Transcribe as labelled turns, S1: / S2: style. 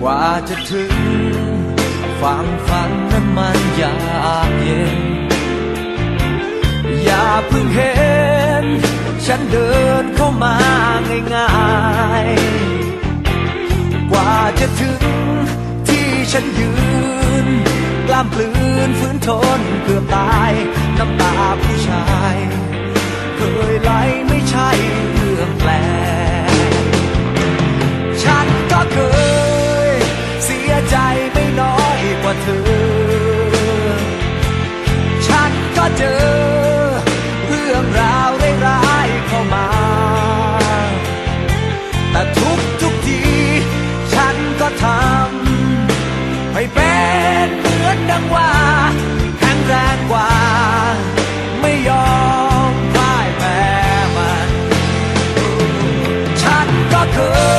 S1: กว่าจะถึงฝังฝันนั้นมันยากเย็น อย่าเพิ่งเห็น ฉันเดินเข้ามาง่ายๆ กว่าจะถึงที่ฉันยืน กล้ามปลืนฝืนทนเกือตายน้ำตา เธอ ฉันก็เจอ เรื่องราวร้ายๆเข้ามา แต่ทุกทุกที ฉันก็ทำให้เป็นเหมือนดังว่าแข็งแรงกว่า ไม่ยอมพ่ายแพ้มัน ฉันก็เคย